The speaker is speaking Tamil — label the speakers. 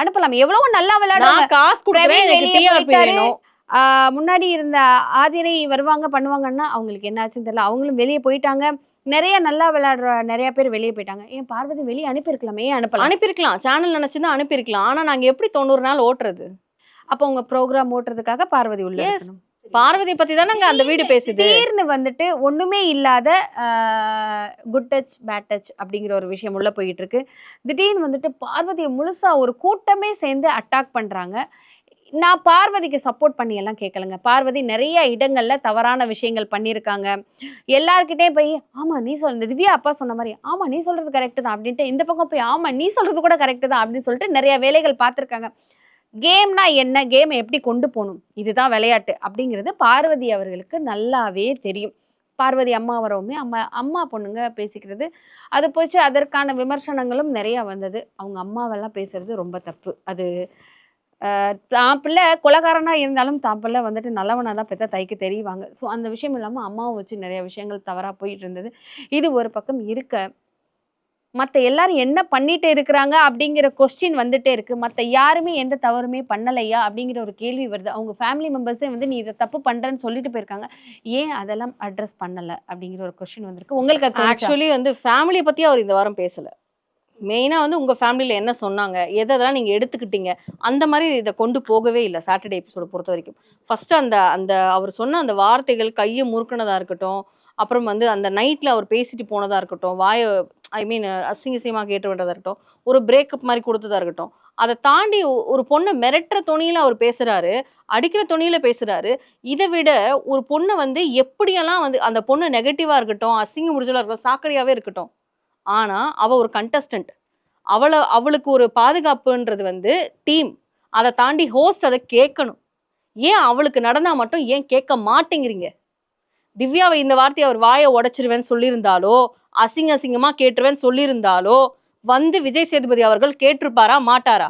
Speaker 1: அனுப்பலாம். எவ்வளவோ நல்லா விளையாடுவாங்க.
Speaker 2: நான் காசு கொடுக்குறேன்
Speaker 1: பிரவீன்
Speaker 2: எனக்கு
Speaker 1: வெளியே
Speaker 2: டிஆர்பி
Speaker 1: போயிட்டாரு.
Speaker 2: வேணும்.
Speaker 1: ஆஹ் முன்னாடி இருந்த ஆதிரை வருவாங்க பண்ணுவாங்கன்னா அவங்களுக்கு என்ன ஆச்சுன்னு தெரியல. அவங்களும் வெளியே போயிட்டாங்க. நிறைய நல்லா விளையாடுற நிறைய பேர் வெளியே போயிட்டாங்க. ஏன் பார்வதி வெளியே அனுப்பியிருக்கலாமே? அனுப்பலாம்.
Speaker 2: அனுப்பியிருக்கலாம். சேனல் நினைச்சிருந்தா அனுப்பியிருக்கலாம். ஆனா நாங்க எப்படி தொண்ணூறு நாள் ஓட்டுறது?
Speaker 1: அப்போ உங்க ப்ரோக்ராம் ஓட்டுறதுக்காக பார்வதி உள்ள.
Speaker 2: பார்வதி பத்தி தானங்க அந்த வீடு பேசுது?
Speaker 1: திடீர்னு வந்துட்டு ஒண்ணுமே இல்லாத குட் டச் பேட் டச் அப்படிங்கிற ஒரு விஷயம் உள்ள போயிட்டு இருக்கு. திடீர்னு வந்துட்டு பார்வதியை முழுசா ஒரு கூட்டமே சேர்ந்து அட்டாக் பண்றாங்க. நான் பார்வதிக்கு சப்போர்ட் பண்ணி எல்லாம் கேட்கலங்க. பார்வதி நிறைய இடங்கள்ல தவறான விஷயங்கள் பண்ணியிருக்காங்க. எல்லார்கிட்டே போய் ஆமா நீ சொல் திவ்யா அப்பா சொன்ன மாதிரி ஆமா நீ சொல்றது கரெக்ட் தான் அப்படின்ட்டு இந்த பக்கம் போய் ஆமா நீ சொல்றது கூட கரெக்ட் தான் அப்படின்னு சொல்லிட்டு நிறைய வேலைகள் பார்த்துருக்காங்க. கேம்னா என்ன? கேமை எப்படி கொண்டு போகணும்? இதுதான் விளையாட்டு அப்படிங்கிறது பார்வதி அவர்களுக்கு நல்லாவே தெரியும். பார்வதி அம்மா வரவுமே அம்மா அம்மா பொண்ணுங்க பேசிக்கிறது. அது போச்சு அதற்கான விமர்சனங்களும் நிறையா வந்தது. அவங்க அம்மாவெல்லாம் பேசுறது ரொம்ப தப்பு. அது தான் பிள்ளை குலகாரனாக இருந்தாலும் தான் பிள்ளை வந்துட்டு நல்லவனாக தான் பெற்ற தைக்கு தெரியுவாங்க ஸோ அந்த விஷயம் இல்லாமல் அம்மாவை வச்சு நிறைய விஷயங்கள் தவறாக போயிட்டு இருந்தது. இது ஒரு பக்கம் இருக்க மற்ற எல்லாரும் என்ன பண்ணிட்டு இருக்கிறாங்க அப்படிங்கிற கொஸ்டின் வந்துட்டே இருக்கு. மற்ற யாருமே எந்த தவறுமே பண்ணலையா அப்படிங்கிற ஒரு கேள்வி வருது. அவங்க ஃபேமிலி மெம்பர்ஸே வந்து நீ இதை தப்பு பண்றேன்னு சொல்லிட்டு போயிருக்காங்க. ஏன் அதெல்லாம் அட்ரஸ் பண்ணல அப்படிங்கிற ஒரு கொஸ்டின் வந்திருக்கு. உங்களுக்கு அது
Speaker 2: ஆக்சுவலி வந்து ஃபேமிலியை பத்தி அவர் இந்த வாரம் பேசல. மெயினாக வந்து உங்க ஃபேமிலியில என்ன சொன்னாங்க? எதெல்லாம் நீங்க எடுத்துக்கிட்டீங்க? அந்த மாதிரி இதை கொண்டு போகவே இல்லை சாட்டர்டே எபிசோட பொறுத்த வரைக்கும். ஃபர்ஸ்ட் அந்த அந்த அவர் சொன்ன அந்த வார்த்தைகள் கையை முறுக்குனதா இருக்கட்டும் அப்புறம் வந்து அந்த நைட்ல அவர் பேசிட்டு போனதா இருக்கட்டும் வாயை ஐ மீன் அசிங்க கேட்டு விடுறதா இருக்கட்டும். ஒரு பிரேக்கப் மாதிரி கொடுத்ததா இருக்கட்டும். அதை தாண்டி ஒரு பொண்ணை மிரட்டுற துணியில் அவர் பேசுகிறாரு அடிக்கிற துணியில் பேசுகிறாரு இதை விட ஒரு பொண்ணை வந்து எப்படியெல்லாம் வந்து அந்த பொண்ணு நெகட்டிவாக இருக்கட்டும் அசிங்க முடிச்சலா இருக்கட்டும் சாக்கடையாகவே இருக்கட்டும். ஆனால் அவள் ஒரு கண்டஸ்டன்ட் அவளை அவளுக்கு ஒரு பாதுகாப்புன்றது வந்து டீம் அதை தாண்டி ஹோஸ்ட் அதை கேட்கணும். ஏன் அவளுக்கு நடந்தால் மட்டும் ஏன் கேட்க மாட்டேங்கிறீங்க? திவ்யாவை இந்த வார்த்தையை அவர் வாயை உடைச்சிருவேன்னு சொல்லியிருந்தாலோ அசிங்க அசிங்கமா கேட்டுருவேன்னு சொல்லியிருந்தாலோ வந்து விஜய் சேதுபதி அவர்கள் கேட்டிருப்பாரா மாட்டாரா?